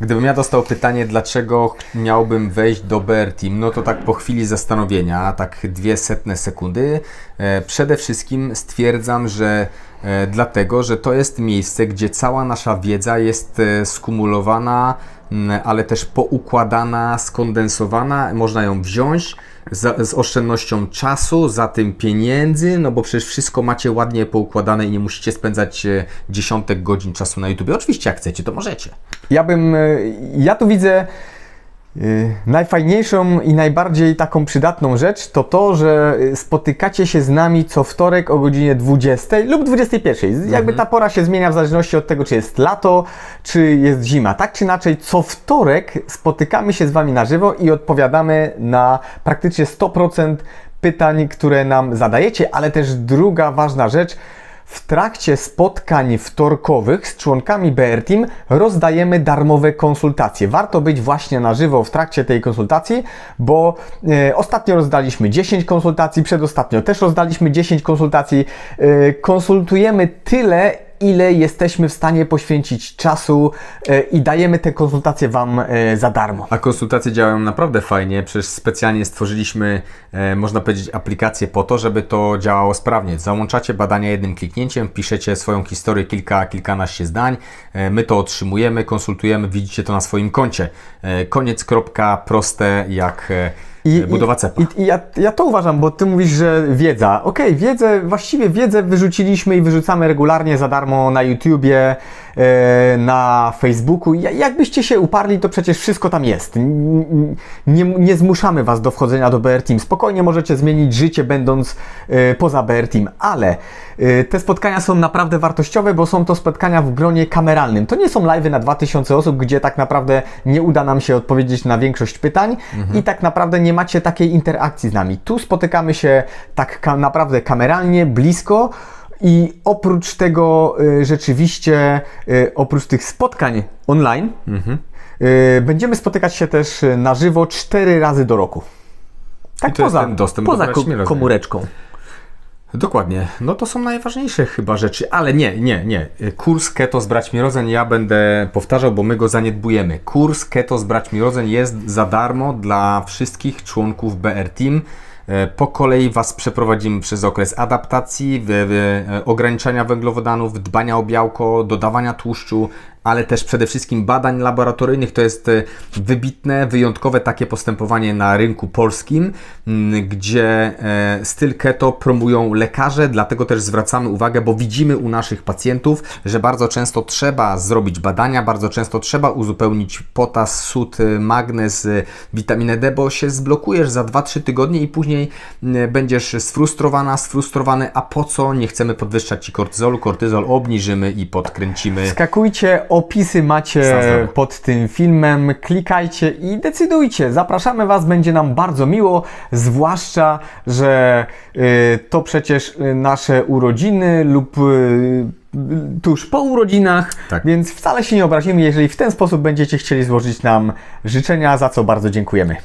Gdybym ja dostał pytanie, dlaczego miałbym wejść do BR Team, no to tak po chwili zastanowienia, tak dwie setne sekundy, e, przede wszystkim stwierdzam, że dlatego, że to jest miejsce, gdzie cała nasza wiedza jest e, skumulowana, ale też poukładana, skondensowana, można ją wziąć z oszczędnością czasu, za tym pieniędzy, no bo przecież wszystko macie ładnie poukładane i nie musicie spędzać e, dziesiątek godzin czasu na YouTube. Oczywiście jak chcecie, to możecie. Ja bym, ja tu widzę najfajniejszą i najbardziej taką przydatną rzecz to to, że y, spotykacie się z nami co wtorek o godzinie 20 lub 21. Jakby ta pora się zmienia w zależności od tego, czy jest lato, czy jest zima. Tak czy inaczej, co wtorek spotykamy się z Wami na żywo i odpowiadamy na praktycznie 100% pytań, które nam zadajecie, ale też druga ważna rzecz, w trakcie spotkań wtorkowych z członkami BR Team rozdajemy darmowe konsultacje. Warto być właśnie na żywo w trakcie tej konsultacji, bo e, ostatnio rozdaliśmy 10 konsultacji, przedostatnio też rozdaliśmy 10 konsultacji. E, konsultujemy tyle, ile jesteśmy w stanie poświęcić czasu e, i dajemy te konsultacje Wam e, za darmo. A konsultacje działają naprawdę fajnie, przecież specjalnie stworzyliśmy, e, można powiedzieć, aplikację po to, żeby to działało sprawnie. Załączacie badania jednym kliknięciem, piszecie swoją historię, kilka, kilkanaście zdań, my to otrzymujemy, konsultujemy, widzicie to na swoim koncie. Koniec, kropka, proste jak e, budowa cepa. I, i ja, ja to uważam, bo ty mówisz, że wiedza. Okej, wiedzę, właściwie wiedzę wyrzuciliśmy i wyrzucamy regularnie za darmo na YouTubie, e, na Facebooku. Ja, jakbyście się uparli, to przecież wszystko tam jest. Nie, nie zmuszamy was do wchodzenia do BR Team. Spokojnie możecie zmienić życie, będąc e, poza BR Team, ale te spotkania są naprawdę wartościowe, bo są to spotkania w gronie kameralnym. To nie są live'y na 2000 osób, gdzie tak naprawdę nie uda nam się odpowiedzieć na większość pytań i tak naprawdę nie macie takiej interakcji z nami. Tu spotykamy się tak ka- naprawdę kameralnie, blisko. I oprócz tego y, rzeczywiście, y, oprócz tych spotkań online, y, będziemy spotykać się też na żywo cztery razy do roku. Tak poza, poza ko- komóreczką. Dokładnie. No to są najważniejsze chyba rzeczy, ale nie, nie, nie. Kurs Keto z braćmi Rozen ja będę powtarzał, bo my go zaniedbujemy. Kurs Keto z braćmi Rozen jest za darmo dla wszystkich członków BR Team. E, Po kolei Was przeprowadzimy przez okres adaptacji, e, ograniczania węglowodanów, dbania o białko, dodawania tłuszczu, ale też przede wszystkim badań laboratoryjnych. To jest e, wybitne, wyjątkowe takie postępowanie na rynku polskim, gdzie styl keto promują lekarze, dlatego też zwracamy uwagę, bo widzimy u naszych pacjentów, że bardzo często trzeba zrobić badania, bardzo często trzeba uzupełnić potas, sód, magnez, witaminę D, bo się zblokujesz za 2-3 tygodnie i później m, będziesz sfrustrowana, sfrustrowany, a po co? Nie chcemy podwyższać Ci kortyzolu, kortyzol obniżymy i podkręcimy. Skakujcie, opisy macie pod tym filmem, klikajcie i decydujcie. Zapraszamy Was, będzie nam bardzo miło, zwłaszcza, że y, to przecież y, nasze urodziny lub y, tuż po urodzinach, Tak. więc wcale się nie obrazimy, jeżeli w ten sposób będziecie chcieli złożyć nam życzenia, za co bardzo dziękujemy.